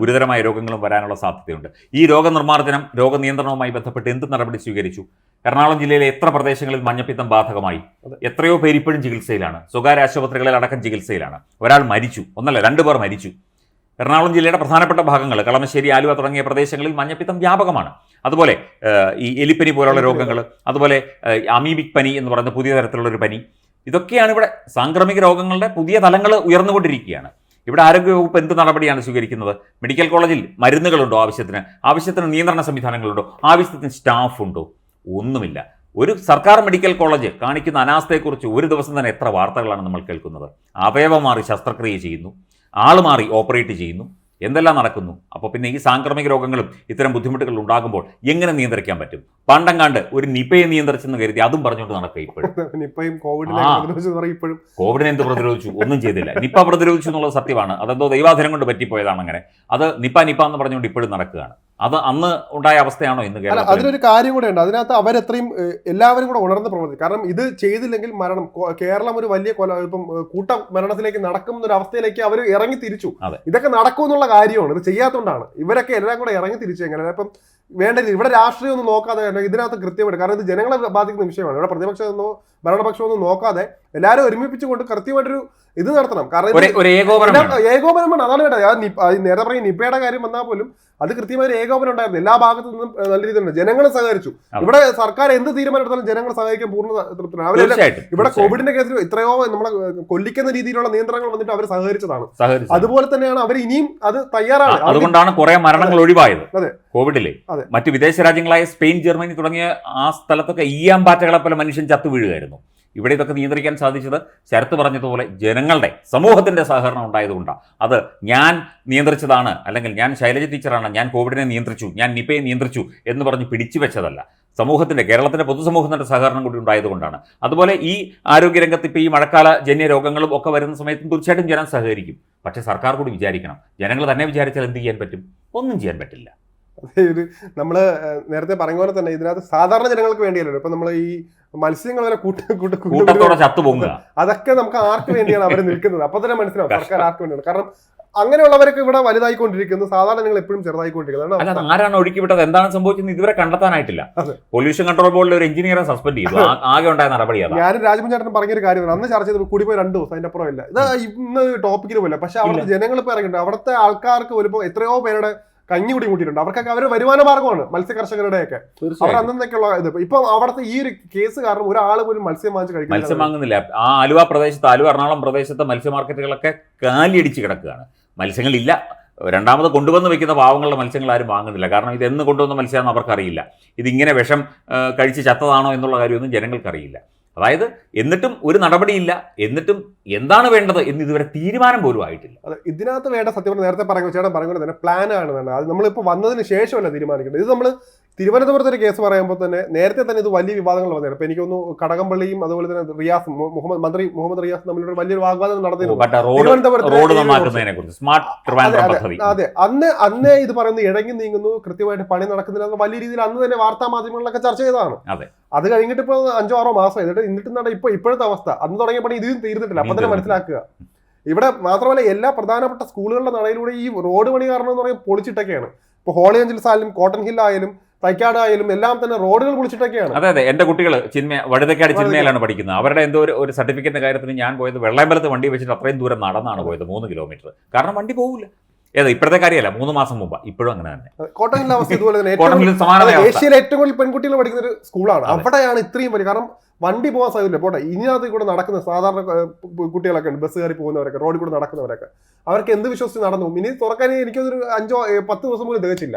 ഗുരുതരമായ രോഗങ്ങളും വരാനുള്ള സാധ്യതയുണ്ട്. ഈ രോഗനിർമ്മാർജനം രോഗനിയന്ത്രണവുമായി ബന്ധപ്പെട്ട് എന്ത് നടപടി സ്വീകരിച്ചു? എറണാകുളം ജില്ലയിലെ എത്ര പ്രദേശങ്ങളിൽ മഞ്ഞപ്പിത്തം ബാധകമായി? എത്രയോ പേര് ഇപ്പോഴും ചികിത്സയിലാണ്. സ്വകാര്യ ആശുപത്രികളിൽ അടക്കം ചികിത്സയിലാണ്. ഒരാൾ മരിച്ചു. ഒന്നല്ല രണ്ടുപേർ മരിച്ചു. എറണാകുളം ജില്ലയുടെ പ്രധാനപ്പെട്ട ഭാഗങ്ങൾ കളമശ്ശേരി ആലുവ തുടങ്ങിയ പ്രദേശങ്ങളിൽ മഞ്ഞപ്പിത്തം വ്യാപകമാണ്. അതുപോലെ ഈ എലിപ്പനി പോലുള്ള രോഗങ്ങൾ അതുപോലെ അമീബിക് പനി എന്ന് പറയുന്ന പുതിയ തരത്തിലുള്ള ഒരു പനി. ഇതൊക്കെയാണ് ഇവിടെ സാംക്രമിക രോഗങ്ങളുടെ പുതിയ തലങ്ങൾ ഉയർന്നുകൊണ്ടിരിക്കുകയാണ്. ഇവിടെ ആരോഗ്യവകുപ്പ് എന്ത് നടപടിയാണ് സ്വീകരിക്കുന്നത്? മെഡിക്കൽ കോളേജിൽ മരുന്നുകളുണ്ടോ ആവശ്യത്തിന്? ആവശ്യത്തിന് നിയന്ത്രണ സംവിധാനങ്ങളുണ്ടോ? ആവശ്യത്തിന് സ്റ്റാഫ് ഉണ്ടോ ഒന്നുമില്ല. ഒരു സർക്കാർ മെഡിക്കൽ കോളേജ് കാണിക്കുന്ന അനാസ്ഥയെക്കുറിച്ച് ഒരു ദിവസം തന്നെ എത്ര വാർത്തകളാണ് നമ്മൾ കേൾക്കുന്നത്? അവയവമാറി ശസ്ത്രക്രിയ ചെയ്യുന്നു. ആൾ മാറി ഓപ്പറേറ്റ് ചെയ്യുന്നു. എന്തെല്ലാം നടക്കുന്നു? അപ്പോൾ പിന്നെ ഈ സാംക്രമിക രോഗങ്ങളും ഇത്തരം ബുദ്ധിമുട്ടുകൾ ഉണ്ടാകുമ്പോൾ എങ്ങനെ നിയന്ത്രിക്കാൻ പറ്റും? പണ്ടങ്ങാണ്ട് ഒരു നിപയെ നിയന്ത്രിച്ചെന്ന് കരുതി അതും പറഞ്ഞുകൊണ്ട് നടക്കുക ഇപ്പോഴും. [laughs] നിപ്പയും ഇപ്പോഴും. കോവിഡിനെ എന്ത് പ്രതിരോധിച്ചു? ഒന്നും ചെയ്തില്ല. നിപ്പ പ്രതിരോധിച്ചു എന്നുള്ളത് സത്യമാണ്. അതെന്തോ ദൈവാധനം കൊണ്ട് പറ്റിപ്പോയതാണ് അങ്ങനെ. അത് നിപ്പ നിപ്പ എന്ന് പറഞ്ഞുകൊണ്ട് ഇപ്പോഴും നടക്കുകയാണ്. അത് അന്ന് ഉണ്ടായ അവസ്ഥയാണോ ഇന്ന് കേൾക്കുന്നത് അതിനൊരു കാര്യം കൂടെ ഉണ്ട്. അതിനകത്ത് അവരെത്രയും എല്ലാവരും കൂടെ ഉണർന്ന് പ്രവർത്തിക്കും കാരണം ഇത് ചെയ്തില്ലെങ്കിൽ മരണം. കേരളം ഒരു വലിയ കൊല ഇപ്പം കൂട്ട മരണത്തിലേക്ക് നടക്കുന്ന ഒരു അവസ്ഥയിലേക്ക് അവർ ഇറങ്ങി തിരിച്ചു ഇതൊക്കെ നടക്കും എന്നുള്ള കാര്യമാണ്. ഇത് ചെയ്യാത്തതുകൊണ്ടാണ്. ഇവരൊക്കെ എല്ലാം കൂടെ ഇറങ്ങി തിരിച്ചു എങ്ങനെ? ഇപ്പം വേണ്ട രീതി. ഇവിടെ രാഷ്ട്രീയം ഒന്നും നോക്കാതെ ഇതിനകത്ത് കൃത്യമായിട്ട് കാരണം ഇത് ജനങ്ങളെ ബാധിക്കുന്ന വിഷയമാണ്. ഇവിടെ പ്രതിപക്ഷമൊന്നോ ഭരണപക്ഷമൊന്നും നോക്കാതെ എല്ലാവരും ഒരുമിപ്പിച്ചുകൊണ്ട് കൃത്യമായിട്ടൊരു ഇത് നടത്തണം. കാരണം. ഏകോപനമാണ്. അതാണ് കേട്ടോ. ആ നേരെ നേരത്തെ പറഞ്ഞ നിപ്പയുടെ കാര്യം വന്നാൽ പോലും അത് കൃത്യമായ ഏകോപനം ഉണ്ടായിരുന്നു. എല്ലാ ഭാഗത്തു നിന്നും നല്ല രീതിയിലുണ്ട് ജനങ്ങൾ സഹകരിച്ചു. ഇവിടെ സർക്കാർ എന്ത് തീരുമാനം എടുത്താലും ജനങ്ങൾ സഹകരിക്കാൻ പൂർണ തീർച്ചയായിട്ടും ഇവിടെ കോവിഡിന്റെ കേസിൽ ഇത്രയോ നമ്മളെ കൊല്ലിക്കുന്ന രീതിയിലുള്ള നിയന്ത്രണങ്ങൾ വന്നിട്ട് അവർ സഹകരിച്ചതാണ്. അതുപോലെ തന്നെയാണ് അവർ ഇനിയും അത് തയ്യാറാണ്. അതുകൊണ്ടാണ് കുറെ മരണങ്ങൾ ഒഴിവായത്. അതെ. കോവിഡിലെ. അതെ. മറ്റ് വിദേശ രാജ്യങ്ങളായ സ്പെയിൻ ജർമ്മനി തുടങ്ങിയ ആ സ്ഥലത്തൊക്കെ ഈയാമ്പാറ്റകളെ പോലെ മനുഷ്യൻ ചത്തു വീഴുകയായിരുന്നു. ഇവിടെ ഇതൊക്കെ നിയന്ത്രിക്കാൻ സാധിച്ചത് ശരത്ത് പറഞ്ഞതുപോലെ ജനങ്ങളുടെ സമൂഹത്തിന്റെ സഹകരണം ഉണ്ടായതുകൊണ്ടാണ് അത് ഞാൻ നിയന്ത്രിച്ചതാണ് അല്ലെങ്കിൽ ഞാൻ ശൈലജ ടീച്ചറാണ് ഞാൻ കോവിഡിനെ നിയന്ത്രിച്ചു ഞാൻ നിപയെ നിയന്ത്രിച്ചു എന്ന് പറഞ്ഞ് പിടിച്ചു വെച്ചതല്ല. സമൂഹത്തിന്റെ കേരളത്തിന്റെ പൊതുസമൂഹത്തിന്റെ സഹകരണം കൂടി ഉണ്ടായതുകൊണ്ടാണ്. അതുപോലെ ഈ ആരോഗ്യരംഗത്ത് ഇപ്പോൾ ഈ മഴക്കാല ജന്യ രോഗങ്ങളും ഒക്കെ വരുന്ന സമയത്തും തീർച്ചയായിട്ടും ജനം സഹകരിക്കും. പക്ഷേ സർക്കാർ കൂടി വിചാരിക്കണം ജനങ്ങൾ തന്നെ വിചാരിച്ചാൽ എന്ത് ചെയ്യാൻ പറ്റും? ഒന്നും ചെയ്യാൻ പറ്റില്ല. നമ്മൾ നേരത്തെ പറഞ്ഞ പോലെ തന്നെ ഇതിനകത്ത് സാധാരണ ജനങ്ങൾക്ക് വേണ്ടിയല്ലോ ഇപ്പം നമ്മൾ ഈ മത്സ്യങ്ങൾ വരെ കൂട്ട കൂട്ട കൂട്ട കൂട്ടത്തോടെ അതൊക്കെ നമുക്ക് ആർക്ക് വേണ്ടിയാണ് അവർ നിൽക്കുന്നത്? അപ്പൊ തന്നെ മനസ്സിലാവും. സർക്കാർ ആർക്ക് വേണ്ടിയാണ്? കാരണം അങ്ങനെയുള്ളവരൊക്കെ ഇവിടെ വലുതായിക്കൊണ്ടിരിക്കുന്നു. സാധാരണ നിങ്ങൾ എപ്പോഴും ചെറുതായിക്കൊണ്ടിരിക്കുന്നത്. അല്ല ആരാണ് ഒഴുക്കി വിട്ടത്? എന്താണ് സംഭവിച്ചത് ഇതുവരെ കണ്ടെത്താനായിട്ടില്ല. പൊല്യൂഷൻ കൺട്രോൾ ബോർഡിലെ ഒരു എഞ്ചിനീയറെ സസ്പെൻഡ് ചെയ്തു. ആകെ ഉണ്ടായ നടപടി ഞാൻ രാജമൻ ചേട്ടൻ പറഞ്ഞൊരു കാര്യമാണ്. അന്ന് ചർച്ച ചെയ്ത് കൂടി പോയി രണ്ട് ദിവസം. അതിന്റെ അപ്പുറം ഇല്ല. ഇത് ഇന്ന് ടോപ്പിക്കിൽ പോലെ പക്ഷെ അവിടുത്തെ ജനങ്ങൾ ഇപ്പൊ ഇറങ്ങിയിട്ടുണ്ട്. അവിടുത്തെ ആൾക്കാർക്ക് വരുമ്പോൾ എത്രയോ പേരുടെ കഞ്ഞി കൂടി കൂട്ടിയിട്ടുണ്ട്. അവർക്കൊക്കെ അവർ വരുമാന മാർഗമാണ് മത്സ്യ കർഷകരുടെയൊക്കെ അവർ അന്നൊക്കെയുള്ള ഇത്. ഇപ്പൊ അവിടുത്തെ ഈ ഒരു കേസ് കാരണം ഒരാൾ പോലും മത്സ്യം വാങ്ങിച്ച് മത്സ്യം കഴിക്കില്ല വാങ്ങുന്നില്ല. ആ ആലുവ പ്രദേശത്ത് ആലുവ എറണാകുളം പ്രദേശത്തെ മത്സ്യ മാർക്കറ്റുകളൊക്കെ കാലിയടിച്ച് കിടക്കുകയാണ്. മത്സ്യങ്ങളില്ല. രണ്ടാമത് കൊണ്ടുവന്ന് വെക്കുന്ന പാവങ്ങളുടെ മത്സ്യങ്ങൾ ആരും വാങ്ങുന്നില്ല. കാരണം ഇത് എന്ന് കൊണ്ടുവന്ന മത്സ്യമാണെന്ന് അവർക്കറിയില്ല. ഇതിങ്ങനെ വിഷം കഴിച്ച് ചത്തതാണോ എന്നുള്ള കാര്യമൊന്നും ജനങ്ങൾക്കറിയില്ല. അതായത് എന്നിട്ടും ഒരു നടപടിയില്ല എന്നിട്ടും എന്താണ് വേണ്ടത് എന്ന് ഇതുവരെ തീരുമാനം പോലും ആയിട്ടില്ല. അതെ ഇതിനകത്ത് വേണ്ട സത്യം നേരത്തെ പറയുമ്പോൾ ചേട്ടൻ പറഞ്ഞുകൊണ്ട് തന്നെ പ്ലാനാണ് വേണ്ടത്. അത് നമ്മളിപ്പോൾ വന്നതിന് ശേഷമല്ല തീരുമാനിക്കേണ്ടത്. ഇത് നമ്മൾ തിരുവനന്തപുരത്ത് ഒരു കേസ് പറയുമ്പോൾ തന്നെ നേരത്തെ തന്നെ ഇത് വലിയ വിവാദങ്ങൾ വന്നിരുന്നു. ഇപ്പൊ എനിക്കൊന്ന് കടകംപള്ളിയും അതുപോലെ തന്നെ റിയാസും മുഹമ്മദ് മന്ത്രി മുഹമ്മദ് റിയാസ് തമ്മിലൊരു വലിയൊരു വാഗ്വാദം നടന്നിരുന്നു. അതെ അന്ന് അന്നേ ഇത് പറയുന്നത് ഇഴങ്ങി നീങ്ങുന്നു കൃത്യമായിട്ട് പണി നടക്കുന്നില്ല വലിയ രീതിയിൽ അന്ന് തന്നെ വാർത്താ മാധ്യമങ്ങളിലൊക്കെ ചർച്ച ചെയ്തതാണ്. അതെ. കഴിഞ്ഞിട്ട് ഇപ്പോൾ അഞ്ചോ ആറോ മാസം എന്നിട്ട് എന്നിട്ട് എന്താണ് ഇപ്പൊ ഇപ്പോഴത്തെ അവസ്ഥ? അന്ന് തുടങ്ങിയ പണി ഇതും തീർന്നിട്ടില്ല. അപ്പൊ തന്നെ മനസ്സിലാക്കുക. ഇവിടെ മാത്രമല്ല എല്ലാ പ്രധാനപ്പെട്ട സ്കൂളുകളുടെ നടയിലൂടെ ഈ റോഡ് പണി കാരണം എന്ന് പറയുന്നത് പൊളിച്ചിട്ടൊക്കെയാണ്. ഇപ്പൊ ഹോളി ആഞ്ചൽസ് ആയാലും കോട്ടൺ ഹിൽ ആയാലും തൈക്കാട് ആയാലും എല്ലാം തന്നെ റോഡുകൾ പൊളിച്ചിട്ടൊക്കെയാണ് അതെ അതെ. എന്റെ കുട്ടികൾ ചിന്മ വഴുതക്കാട് ചിന്മയിലാണ് പഠിക്കുന്നത്. അവരുടെ എന്തോ ഒരു ഒരു സർട്ടിഫിക്കറ്റിന്റെ കാര്യത്തിന് ഞാൻ പോയത് വെള്ളയമ്പലത്ത് വണ്ടി വെച്ചിട്ട് അത്രയും ദൂരം നടന്നാണ് പോയത് മൂന്ന് കിലോമീറ്റർ. കാരണം വണ്ടി പോകില്ല ഏതാ ഇപ്പോഴത്തെ കാര്യമല്ല. മൂന്ന് മാസം മുമ്പ്. ഇപ്പോഴും അങ്ങനെ തന്നെ. കോട്ടണിലെ അവസ്ഥ [laughs] ഇതുപോലെ തന്നെ. ഏഷ്യയിലെ ഏറ്റവും കൂടുതൽ പെൺകുട്ടികൾ പഠിക്കുന്ന ഒരു സ്കൂളാണ്. അവിടെയാണ് ഇത്രയും വലിയ കാരണം വണ്ടി പോകാൻ സാധ്യതയില്ല. പോട്ടെ ഇതിനകത്ത് കൂടെ നടക്കുന്ന സാധാരണ കുട്ടികളൊക്കെ ഉണ്ട്. ബസ് കയറി പോകുന്നവരൊക്കെ റോഡിൽ കൂടെ നടക്കുന്നവരൊക്കെ. അവർക്ക് എന്ത് വിശ്വസിച്ച് നടന്നു? ഇനി തുറക്കാൻ എനിക്കൊരു അഞ്ചോ പത്ത് ദിവസം പോലും തികച്ചില്ല.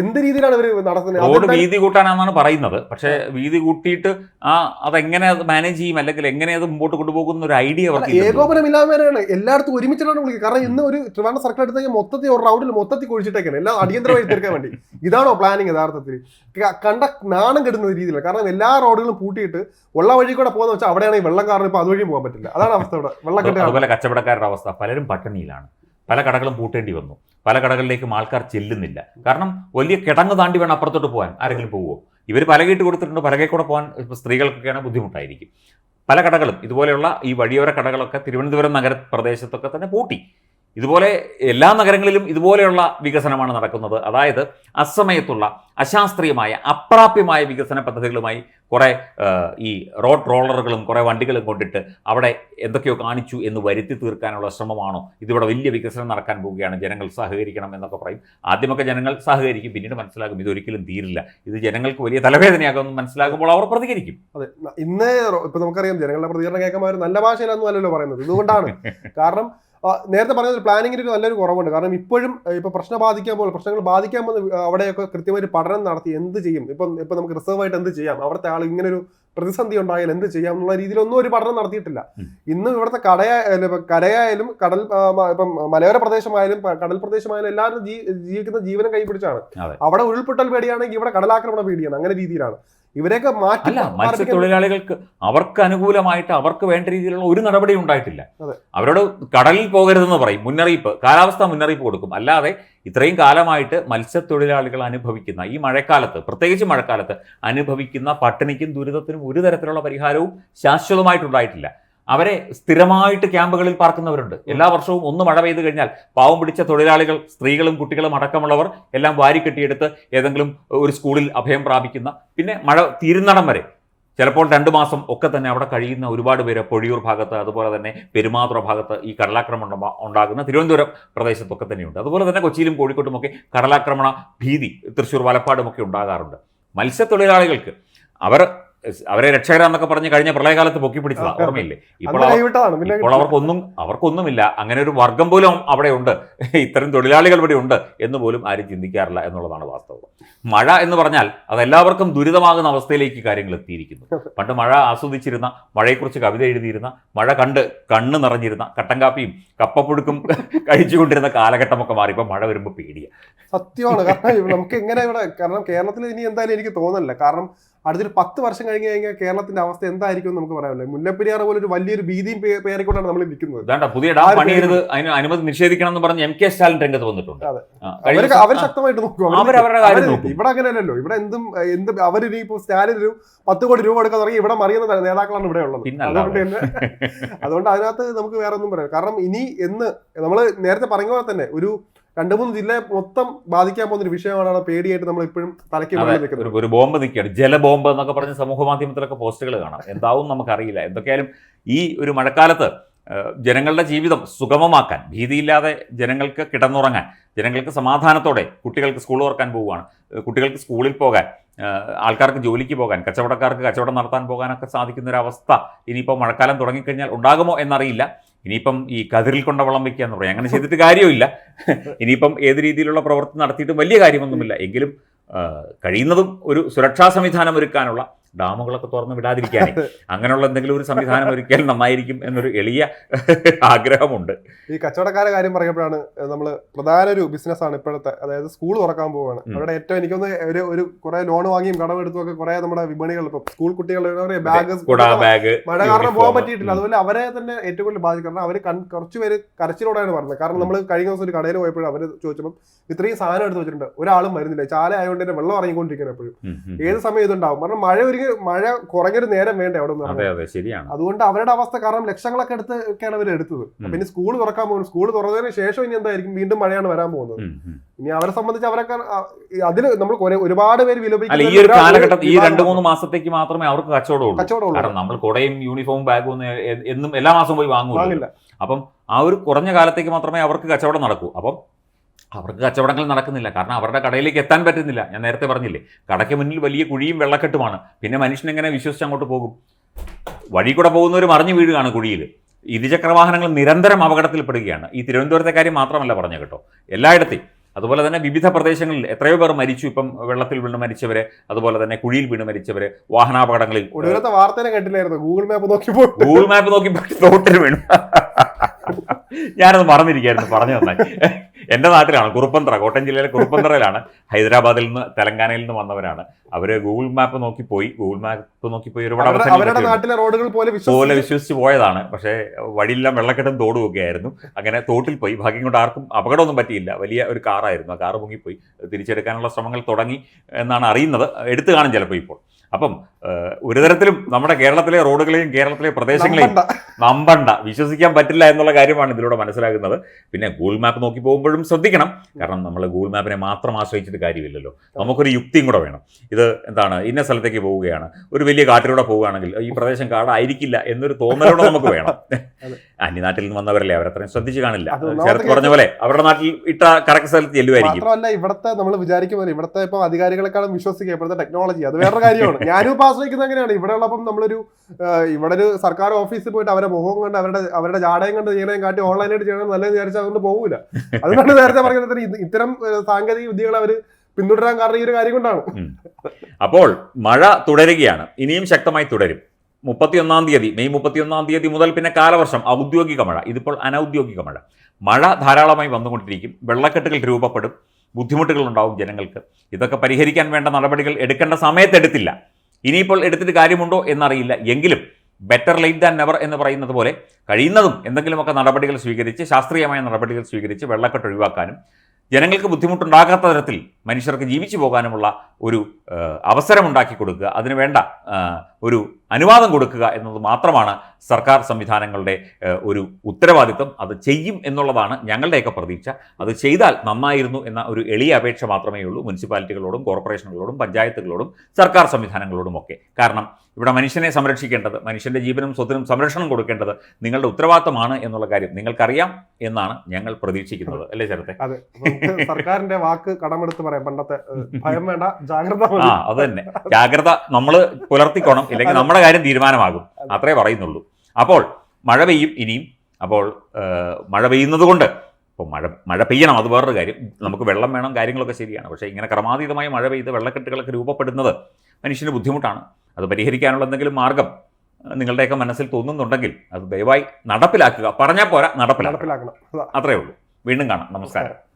എന്ത് രീതിയിലാണ് ഇവർ നടത്തുന്നത്? റോഡ് വീതി കൂട്ടാനാണെന്നാണ് പറയുന്നത്. പക്ഷേ വീതി കൂട്ടിയിട്ട് ആ അതെങ്ങനെ അത് മാനേജ് ചെയ്യും? അല്ലെങ്കിൽ എങ്ങനെ അത് മുമ്പോട്ട് കൊണ്ടുപോകുന്ന ഒരു ഐഡിയ ഇല്ലല്ലോ. ഏകോപനമില്ലായ്മയാണ്. എല്ലായിടത്തും ഒരുമിച്ചിട്ടാണ് വിളിക്കുക. കാരണം ഇന്ന് ഒരു ട്രിവാൻഡ്രം സർക്കിൾ എടുത്തേക്ക് മൊത്തത്തിൽ ഒരു റൗണ്ടിൽ മൊത്തത്തിൽ കുഴിച്ചിട്ടേക്കാണ്. എല്ലാം അടിയന്തരമായി തീർക്കാൻ വേണ്ടി. ഇതാണോ പ്ലാനിങ് യഥാർത്ഥത്തിൽ? കണ്ട നാണം കെടുന്ന രീതിയിലാണ്. കാരണം എല്ലാ റോഡുകളും പൂട്ടിയിട്ട് ഉള്ള വഴി കൂടെ പോകുന്ന വെച്ചാൽ അവിടെയാണെങ്കിൽ വെള്ളം കാരണം ഇപ്പൊ അതുവഴിയും പോകാൻ പറ്റില്ല. അതാണ് അവസ്ഥ ഇവിടെ. വെള്ളം കെട്ട് അതുപോലെ കച്ചവടക്കാരുടെ അവസ്ഥ പലരും പട്ടിണിയിലാണ്. പല കടകളും പൂട്ടേണ്ടി വന്നു. പല കടകളിലേക്കും ആൾക്കാർ ചെല്ലുന്നില്ല. കാരണം വലിയ കിടങ്ങ് താണ്ടി വേണം അപ്പുറത്തോട്ട് പോകാൻ ആരെങ്കിലും പോവുമോ ഇവർ പലകയിട്ട് കൊടുത്തിട്ടുണ്ട്. പലകയിൽ കൂടെ പോകാൻ സ്ത്രീകൾക്കൊക്കെയാണ് ബുദ്ധിമുട്ടായിരിക്കും. പല കടകളും ഇതുപോലെയുള്ള ഈ വഴിയോര കടകളൊക്കെ തിരുവനന്തപുരം നഗര പ്രദേശത്തൊക്കെ തന്നെ പൂട്ടി. ഇതുപോലെ എല്ലാ നഗരങ്ങളിലും ഇതുപോലെയുള്ള വികസനമാണ് നടക്കുന്നത്. അതായത് അസമയത്തുള്ള അശാസ്ത്രീയമായ അപ്രാപ്യമായ വികസന പദ്ധതികളുമായി കുറേ ഈ റോഡ് റോളറുകളും കുറേ വണ്ടികളും കൊണ്ടിട്ട് അവിടെ എന്തൊക്കെയോ കാണിച്ചു എന്ന് വരുത്തി തീർക്കാനുള്ള ശ്രമമാണോ? ഇതിവിടെ വലിയ വികസനം നടക്കാൻ പോവുകയാണ്. ജനങ്ങൾ സഹകരിക്കണം എന്നൊക്കെ പറയും. ആദ്യമൊക്കെ ജനങ്ങൾ സഹകരിക്കും. പിന്നീട് മനസ്സിലാകും ഇതൊരിക്കലും തീരില്ല. ഇത് ജനങ്ങൾക്ക് വലിയ തലവേദനയാകുമെന്ന് മനസ്സിലാകുമ്പോൾ അവർ പ്രതികരിക്കും. അതെ. ഇന്ന് ഇപ്പം നമുക്കറിയാം ജനങ്ങളുടെ പ്രതികരണം അവർ നല്ല ഭാഷയിലൊന്നും അല്ലല്ലോ പറയുന്നത്. ഇതുകൊണ്ടാണ്. കാരണം നേരത്തെ പറഞ്ഞ പ്ലാനിങ്ങിന് ഒരു നല്ലൊരു കുറവുണ്ട്. കാരണം ഇപ്പോഴും ഇപ്പോൾ ഇപ്പൊ പ്രശ്നം ബാധിക്കാൻ പോലും പ്രശ്നങ്ങൾ ബാധിക്കാൻ പോകുന്ന ആ, അവിടെയൊക്കെ കൃത്യമായിട്ട് പഠനം നടത്തി എന്ത് ചെയ്യും? ഇപ്പം ഇപ്പം നമുക്ക് റിസർവ് ആയിട്ട് എന്ത് ചെയ്യാം? അവിടുത്തെ ആൾ ഇങ്ങനെ ഒരു പ്രതിസന്ധി ഉണ്ടായാൽ എന്ത് ചെയ്യാം എന്നുള്ള രീതിയിലൊന്നും ഒരു പഠനം നടത്തിയിട്ടില്ല. ഇന്നും ഇവിടുത്തെ കടയ കരയായാലും കടൽ ഇപ്പം മലയോര പ്രദേശമായാലും കടൽ പ്രദേശമായാലും എല്ലാവരും ജീവിക്കുന്ന ജീവനം കൈപിടിച്ചാണ്. അവിടെ ഉരുൾപൊട്ടൽ പേടിയാണെങ്കിൽ ഇവിടെ കടലാക്രമണ പേടിയാണ്. അങ്ങനെ രീതിയിലാണ്. ഇവരെയൊക്കെ മാറ്റി അല്ല മത്സ്യത്തൊഴിലാളികൾക്ക് അവർക്ക് അനുകൂലമായിട്ട് അവർക്ക് വേണ്ട രീതിയിലുള്ള ഒരു നടപടി ഉണ്ടായിട്ടില്ല. അവരോട് കടലിൽ പോകരുതെന്ന് പറയും മുന്നറിയിപ്പ് കാലാവസ്ഥ മുന്നറിയിപ്പ് കൊടുക്കും. അല്ലാതെ ഇത്രയും കാലമായിട്ട് മത്സ്യത്തൊഴിലാളികൾ അനുഭവിക്കുന്ന ഈ മഴക്കാലത്ത് പ്രത്യേകിച്ച് മഴക്കാലത്ത് അനുഭവിക്കുന്ന പട്ടിണിക്കും ദുരിതത്തിനും ഒരു തരത്തിലുള്ള പരിഹാരവും ശാശ്വതമായിട്ടുണ്ടായിട്ടില്ല. അവരെ സ്ഥിരമായിട്ട് ക്യാമ്പുകളിൽ പാർക്കുന്നവരുണ്ട്. എല്ലാ വർഷവും ഒന്ന് മഴ പെയ്തു കഴിഞ്ഞാൽ പാവം പിടിച്ച തൊഴിലാളികൾ സ്ത്രീകളും കുട്ടികളും അടക്കമുള്ളവർ എല്ലാം വാരി വാരിക്കെട്ടിയെടുത്ത് ഏതെങ്കിലും ഒരു സ്കൂളിൽ അഭയം പ്രാപിക്കുന്ന പിന്നെ മഴ തീരുന്നിടം വരെ. ചിലപ്പോൾ രണ്ട് മാസം ഒക്കെ തന്നെ അവിടെ കഴിയുന്ന ഒരുപാട് പേര് പൊഴിയൂർ ഭാഗത്ത് അതുപോലെ തന്നെ പെരുമാതുറ ഭാഗത്ത് ഈ കടലാക്രമണം ഉണ്ടാകുന്ന തിരുവനന്തപുരം പ്രദേശത്തൊക്കെ തന്നെയുണ്ട്. അതുപോലെ തന്നെ കൊച്ചിയിലും കോഴിക്കോട്ടുമൊക്കെ കടലാക്രമണ ഭീതി തൃശ്ശൂർ വലപ്പാടുമൊക്കെ ഉണ്ടാകാറുണ്ട്. മത്സ്യത്തൊഴിലാളികൾക്ക് അവർ അവരെ രക്ഷകരാന്നൊക്കെ പറഞ്ഞ് കഴിഞ്ഞ പ്രളയകാലത്ത് പൊക്കി പിടിച്ചതാ ഓർമ്മയില്ലേ? ഇപ്പോൾ ഇപ്പോൾ അവർക്കൊന്നും അവർക്കൊന്നുമില്ല. അങ്ങനെ ഒരു വർഗം പോലും അവിടെ ഉണ്ട് [laughs] ഇത്തരം തൊഴിലാളികൾ ഇവിടെ ഉണ്ട് എന്ന് പോലും ആരും ചിന്തിക്കാറില്ല എന്നുള്ളതാണ് വാസ്തവം മഴ എന്ന് പറഞ്ഞാൽ അത് എല്ലാവർക്കും ദുരിതമാകുന്ന അവസ്ഥയിലേക്ക് കാര്യങ്ങൾ എത്തിയിരിക്കുന്നു. പണ്ട് മഴ ആസ്വദിച്ചിരുന്ന മഴയെക്കുറിച്ച് കവിത എഴുതിയിരുന്ന മഴ കണ്ട് കണ്ണ് നിറഞ്ഞിരുന്ന കട്ടൻ കാപ്പിയും കപ്പപ്പുഴുക്കും [laughs] കഴിച്ചുകൊണ്ടിരുന്ന കാലഘട്ടമൊക്കെ മാറി. ഇപ്പം മഴ വരുമ്പോൾ പേടിയാണ് സത്യമാണ്. കാരണം നമുക്ക് എങ്ങനെ ഇവിടെ കാരണം കേരളത്തിൽ ഇനി എന്തായാലും എനിക്ക് തോന്നുന്നില്ല കാരണം അടുത്തൊരു പത്ത് വർഷം കഴിഞ്ഞ് കഴിഞ്ഞാൽ കേരളത്തിന്റെ അവസ്ഥ എന്തായിരിക്കും നമുക്ക് പറയാമല്ലോ. മുല്ലപ്പെരിയാർ പോലെ ഒരു വലിയൊരു ഭീതിയും പേരെക്കൊണ്ടാണ് നമ്മൾ നിൽക്കുന്നത്. പുതിയ ഡാം പണിയരുത് അതിന് അനുമതി നിഷേധിക്കണം എന്ന് പറഞ്ഞ് എം കെ സ്റ്റാലിൻ രംഗത്ത് വന്നിട്ടുണ്ട്. അവർ ശക്തമായിട്ട് നോക്കും. അവർ. ഇവിടെ അങ്ങനെയല്ലല്ലോ. ഇവിടെ എന്തും എന്ത് ഇനിയിപ്പോ സ്റ്റാലിൻ ഒരു പത്ത് കോടി രൂപ കൊടുക്കാൻ തുടങ്ങി ഇവിടെ മറിയുന്ന നേതാക്കളാണ് ഇവിടെ ഉള്ളത്. അതുകൊണ്ട് തന്നെ [laughs] അതുകൊണ്ട് അതിനകത്ത് നമുക്ക് വേറെ ഒന്നും പറയാം. കാരണം ഇനി എന്ന് നമ്മൾ നേരത്തെ പറഞ്ഞ പോലെ തന്നെ ഒരു രണ്ട് മൂന്ന് ജില്ലയെ മൊത്തം ബാധിക്കാൻ പോകുന്ന ഒരു വിഷയമാണ് പേടിയായിട്ട് നമ്മൾ ഇപ്പോഴും തലയ്ക്ക് മുകളിൽ നിൽക്കുന്നത്. ഒരു ഒരു ബോംബ് നിൽക്കുകയാണ്. ജലബോംബ് എന്നൊക്കെ പറഞ്ഞ് സമൂഹ മാധ്യമത്തിലൊക്കെ പോസ്റ്റുകൾ കാണാം. എന്താവും നമുക്കറിയില്ല. എന്തൊക്കെയാലും ഈ ഒരു മഴക്കാലത്ത് ജനങ്ങളുടെ ജീവിതം സുഗമമാക്കാൻ ഭീതിയില്ലാതെ ജനങ്ങൾക്ക് കിടന്നുറങ്ങാൻ ജനങ്ങൾക്ക് സമാധാനത്തോടെ കുട്ടികൾക്ക് സ്കൂൾ തുറക്കാൻ പോവുകയാണ് കുട്ടികൾക്ക് സ്കൂളിൽ പോകാൻ ആൾക്കാർക്ക് ജോലിക്ക് പോകാൻ കച്ചവടക്കാർക്ക് കച്ചവടം നടത്താൻ പോകാനൊക്കെ സാധിക്കുന്ന ഒരു അവസ്ഥ ഇനിയിപ്പോൾ മഴക്കാലം തുടങ്ങിക്കഴിഞ്ഞാൽ ഉണ്ടാകുമോ എന്നറിയില്ല. ഇനിയിപ്പം ഈ കതിരിൽ കൊണ്ട വളം വെക്കുക എന്ന് പറയും. അങ്ങനെ ചെയ്തിട്ട് കാര്യമില്ല ഇനിയിപ്പം ഏത് രീതിയിലുള്ള പ്രവൃത്തി നടത്തിയിട്ടും വലിയ കാര്യമൊന്നുമില്ല. എങ്കിലും കഴിയുന്നതും ഒരു സുരക്ഷാ സംവിധാനം ഒരുക്കാനുള്ള ഡാമുകളൊക്കെ തുറന്ന് വിടാതിരിക്കാനേ. അങ്ങനെയുള്ള എന്തെങ്കിലും ഒരു സംവിധാനം ഒരുക്കിയാൽ നന്നായിരിക്കും എന്നൊരു എളിയ ആഗ്രഹമുണ്ട്. ഈ കച്ചവടക്കാരെ കാര്യം പറയുമ്പോഴാണ് നമ്മൾ പ്രധാന ഒരു ബിസിനസ് ആണ് ഇപ്പോഴത്തെ അതായത് സ്കൂൾ തുറക്കാൻ പോവാണ്. അവിടെ ഏറ്റവും എനിക്കൊന്ന് ഒരു ഒരു കുറെ ലോൺ വാങ്ങിയും കടമെടുത്തും ഒക്കെ കുറെ നമ്മുടെ വിപണികൾ ഇപ്പൊ സ്കൂൾ കുട്ടികളുടെ ബാഗ് ബാഗ് മഴ കാരണം പോകാൻ പറ്റിയിട്ടില്ല. അതുപോലെ അവരെ തന്നെ ഏറ്റവും കൂടുതൽ ബാധിക്കും കാരണം അവർ കുറച്ച് പേര് കരച്ചിലോടാണ് പറഞ്ഞത്. കാരണം നമ്മൾ കഴിഞ്ഞ ദിവസം ഒരു കടയിൽ പോയപ്പോഴും അവർ ചോദിച്ചപ്പോൾ ഇത്രയും സാധനം എടുത്ത് വെച്ചിട്ടുണ്ട്. ഒരാളും വരുന്നില്ല. ചാല ആയതുകൊണ്ട് തന്നെ വെള്ളം ഇറങ്ങിക്കൊണ്ടിരിക്കണം എപ്പോഴും. ഏത് സമയം ഇതുണ്ടാവും? കാരണം മഴ ഒരു മഴ കുറഞ്ഞൊരു നേരം വേണ്ട അവിടെ അതെ അതെ ശരിയാണ്. അതുകൊണ്ട് അവരുടെ അവസ്ഥ കാരണം ലക്ഷങ്ങളൊക്കെ എടുത്ത് ഒക്കെയാണ് അവർ എടുത്തത് പിന്നെ സ്കൂൾ തുറക്കാൻ പോകുന്നു. സ്കൂൾ തുറന്നതിന് ശേഷം ഇനി എന്തായിരിക്കും? വീണ്ടും മഴയാണ് വരാൻ പോകുന്നത്. ഇനി അവരെ സംബന്ധിച്ച് അവരൊക്കെ അതിൽ നമ്മൾ ഒരുപാട് പേര് വിലപിക്കും ഈ ഒരു കാലഘട്ടം ഈ രണ്ട് മൂന്ന് മാസത്തേക്ക് മാത്രമേ അവർക്ക് കച്ചവടമുള്ളൂ കച്ചവടമുള്ളൂ കാരണം നമ്മൾ കുടയും യൂണിഫോമും ബാഗും ഒന്നും എന്നും എല്ലാ മാസവും പോയി വാങ്ങില്ല. അപ്പം ആ ഒരു കുറഞ്ഞ കാലത്തേക്ക് മാത്രമേ അവർക്ക് കച്ചവടം നടക്കൂ. അപ്പം അവർക്ക് കച്ചവടങ്ങൾ നടക്കുന്നില്ല. കാരണം അവരുടെ കടയിലേക്ക് എത്താൻ പറ്റുന്നില്ല. ഞാൻ നേരത്തെ പറഞ്ഞില്ലേ കടയ്ക്ക് മുന്നിൽ വലിയ കുഴിയും വെള്ളക്കെട്ടുമാണ്. പിന്നെ മനുഷ്യൻ എങ്ങനെ വിശ്വസിച്ച് അങ്ങോട്ട് പോകും? വഴി കൂടെ പോകുന്നവർ മറിഞ്ഞു വീഴുകയാണ് കുഴിയിൽ. ഇരുചക്ര വാഹനങ്ങൾ നിരന്തരം അപകടത്തിൽപ്പെടുകയാണ്. ഈ തിരുവനന്തപുരത്തെ കാര്യം മാത്രമല്ല പറഞ്ഞു കേട്ടോ. എല്ലായിടത്തെയും. അതുപോലെ തന്നെ വിവിധ പ്രദേശങ്ങളിൽ എത്രയോ പേർ മരിച്ചു. ഇപ്പം വെള്ളത്തിൽ വീണ് മരിച്ചവരെ അതുപോലെ തന്നെ കുഴിയിൽ വീണ് മരിച്ചവരെ വാഹനാപകടങ്ങളിൽ ഒടുവിലത്തെ വാർത്തേനെ കേട്ടില്ലായിരുന്നു ഗൂഗിൾ മാപ്പ് നോക്കി ഗൂഗിൾ മാപ്പ് നോക്കി തോട്ടിൽ വീണു. ഞാനത് മറന്നിരിക്കായിരുന്നു പറഞ്ഞു തന്നാൽ എന്റെ നാട്ടിലാണ് കുറുപ്പന്തറ കോട്ടയം ജില്ലയിലെ കുറുപ്പന്തറയിലാണ്. ഹൈദരാബാദിൽ നിന്ന് തെലങ്കാനയിൽ നിന്ന് വന്നവരാണ്. അവർ ഗൂഗിൾ മാപ്പ് നോക്കി പോയി ഗൂഗിൾ മാപ്പ് നോക്കി പോയി ഒരുപാട് അവരുടെ നാട്ടിലെ റോഡുകൾ പോലെ വിശ്വസിച്ച് പോയതാണ്. പക്ഷേ വഴിയെല്ലാം വെള്ളക്കെട്ടും തോടും ഒക്കെ ആയിരുന്നു അങ്ങനെ തോട്ടിൽ പോയി. ഭാഗ്യം കൊണ്ട് ആർക്കും അപകടമൊന്നും പറ്റിയില്ല. വലിയ ഒരു കാറായിരുന്നു. ആ കാർ മുങ്ങിപ്പോയി തിരിച്ചെടുക്കാനുള്ള ശ്രമങ്ങൾ തുടങ്ങി എന്നാണ് അറിയുന്നത്. എടുത്തു കാണും ചിലപ്പോൾ ഇപ്പോൾ. അപ്പം ഒരു തരത്തിലും നമ്മുടെ കേരളത്തിലെ റോഡുകളെയും കേരളത്തിലെ പ്രദേശങ്ങളെയും നമ്പണ്ട. വിശ്വസിക്കാൻ പറ്റില്ല എന്നുള്ള കാര്യമാണ് ഇതിലൂടെ മനസ്സിലാക്കുന്നത് പിന്നെ ഗൂഗിൾ മാപ്പ് നോക്കി പോകുമ്പോഴും ശ്രദ്ധിക്കണം. കാരണം നമ്മൾ ഗൂഗിൾ മാപ്പിനെ മാത്രം ആശ്രയിച്ചിട്ട് കാര്യമില്ലല്ലോ. നമുക്കൊരു യുക്തിയും കൂടെ വേണം. ഇത് എന്താണ്? ഇന്ന സ്ഥലത്തേക്ക് പോവുകയാണ്. ഒരു വലിയ കാട്ടിലൂടെ പോവുകയാണെങ്കിൽ ഈ പ്രദേശം കാടായിരിക്കില്ല എന്നൊരു തോന്നലോടെ നമുക്ക് വേണം. അന്യനാട്ടിൽ നിന്ന് വന്നവരല്ലേ അവരത്രയും ശ്രദ്ധിച്ചു കാണില്ല. ചേർത്ത് പറഞ്ഞ പോലെ അവരുടെ നാട്ടിൽ ഇട്ട കറക്റ്റ് സ്ഥലത്ത് ചെല്ലുമായിരിക്കും. മാത്രമല്ല ഇവിടുത്തെ നമ്മൾ വിചാരിക്കുമ്പോൾ ഇവിടുത്തെ ഇപ്പൊ അധികാരികളെക്കാളും വിശ്വസിക്കുക ഇവിടുത്തെ ടെക്നോളജി അത് വേറെ കാര്യമാണ്. [laughs] ഞാനും ഇപ്പൊ ആശ്രയിക്കുന്നത് അങ്ങനെയാണ് ഇവിടെ ഉള്ളപ്പം നമ്മളൊരു ഇവിടെ ഒരു സർക്കാർ ഓഫീസിൽ പോയിട്ട് അവരെ മുഖം കണ്ട് അവരുടെ അവരുടെ ജാടയും കണ്ട് ചെയ്യണേം കാട്ടി ഓൺലൈനായിട്ട് ചെയ്യണം നല്ലത് വിചാരിച്ചാൽ അതുകൊണ്ട് പോകൂല അതുകൊണ്ട് നേരത്തെ പറഞ്ഞത് ഇത് ഇത്തരം സാങ്കേതിക വിദ്യകൾ അവർ പിന്തുടരാൻ കാരണം ഈ ഒരു കാര്യം കൊണ്ടാണ്. അപ്പോൾ മഴ തുടരുകയാണ്. ഇനിയും ശക്തമായി തുടരും. മുപ്പത്തിയൊന്നാം തീയതി മെയ് മുപ്പത്തിയൊന്നാം തീയതി മുതൽ പിന്നെ കാലവർഷം ഔദ്യോഗിക മഴ. ഇതിപ്പോൾ അനൗദ്യോഗിക മഴ. മഴ ധാരാളമായി വന്നുകൊണ്ടിരിക്കും. വെള്ളക്കെട്ടുകൾ രൂപപ്പെടും. ബുദ്ധിമുട്ടുകൾ ഉണ്ടാവും ജനങ്ങൾക്ക്. ഇതൊക്കെ പരിഹരിക്കാൻ വേണ്ട നടപടികൾ എടുക്കേണ്ട സമയത്ത് എടുത്തില്ല. ഇനിയിപ്പോൾ എടുത്തിട്ട് കാര്യമുണ്ടോ എന്നറിയില്ല. എങ്കിലും ബെറ്റർ ലേറ്റ് ദാൻ നെവർ എന്ന് പറയുന്നത് പോലെ കഴിയുന്നതും എന്തെങ്കിലുമൊക്കെ നടപടികൾ സ്വീകരിച്ച് ശാസ്ത്രീയമായ നടപടികൾ സ്വീകരിച്ച് വെള്ളക്കെട്ട് ഒഴിവാക്കാനും ജനങ്ങൾക്ക് ബുദ്ധിമുട്ടുണ്ടാകാത്ത തരത്തിൽ മനുഷ്യർക്ക് ജീവിച്ചു പോകാനുമുള്ള ഒരു അവസരം അവസരമുണ്ടാക്കി കൊടുക്കുക. അതിന് വേണ്ട ഒരു അനുവാദം കൊടുക്കുക എന്നത് മാത്രമാണ് സർക്കാർ സംവിധാനങ്ങളുടെ ഒരു ഉത്തരവാദിത്വം. അത് ചെയ്യും എന്നുള്ളതാണ് ഞങ്ങളുടെയൊക്കെ പ്രതീക്ഷ. അത് ചെയ്താൽ നന്നായിരുന്നു എന്ന ഒരു എളിയ അപേക്ഷ മാത്രമേ ഉള്ളൂ. മുനിസിപ്പാലിറ്റികളോടും കോർപ്പറേഷനുകളോടും പഞ്ചായത്തുകളോടും സർക്കാർ സംവിധാനങ്ങളോടും ഒക്കെ. കാരണം ഇവിടെ മനുഷ്യനെ സംരക്ഷിക്കേണ്ടത് മനുഷ്യന്റെ ജീവനും സ്വത്തിനും സംരക്ഷണം കൊടുക്കേണ്ടത് നിങ്ങളുടെ ഉത്തരവാദിത്തമാണ് എന്നുള്ള കാര്യം നിങ്ങൾക്കറിയാം എന്നാണ് ഞങ്ങൾ പ്രതീക്ഷിക്കുന്നത്. അല്ലേ നമുക്ക് സർക്കാരിന്റെ വാക്ക് കടമെടുത്ത് പറയാം. പണ്ടത്തെ ഭയം വേണ്ട ആ അത് തന്നെ ജാഗ്രത നമ്മൾ പുലർത്തിക്കോണം. ഇല്ലെങ്കിൽ നമ്മുടെ കാര്യം തീരുമാനമാകും. അത്രേ പറയുന്നുള്ളൂ. അപ്പോൾ മഴ പെയ്യും ഇനിയും. അപ്പോൾ മഴ പെയ്യുന്നത് കൊണ്ട് ഇപ്പോൾ മഴ മഴ പെയ്യണം. അത് വേറൊരു കാര്യം. നമുക്ക് വെള്ളം വേണം കാര്യങ്ങളൊക്കെ ശരിയാണ്. പക്ഷേ ഇങ്ങനെ ക്രമാതീതമായി മഴ പെയ്ത് വെള്ളക്കെട്ടുകളൊക്കെ രൂപപ്പെടുന്നത് മനുഷ്യന് ബുദ്ധിമുട്ടാണ്. അത് പരിഹരിക്കാനുള്ള എന്തെങ്കിലും മാർഗം നിങ്ങളുടെയൊക്കെ മനസ്സിൽ തോന്നുന്നുണ്ടെങ്കിൽ അത് ദയവായി നടപ്പിലാക്കുക. പറഞ്ഞാൽ പോരാ നടപ്പിലാക്കുക നടപ്പിലാക്കണം. അതാ. അത്രേ ഉള്ളൂ. വീണ്ടും കാണാം. നമസ്കാരം.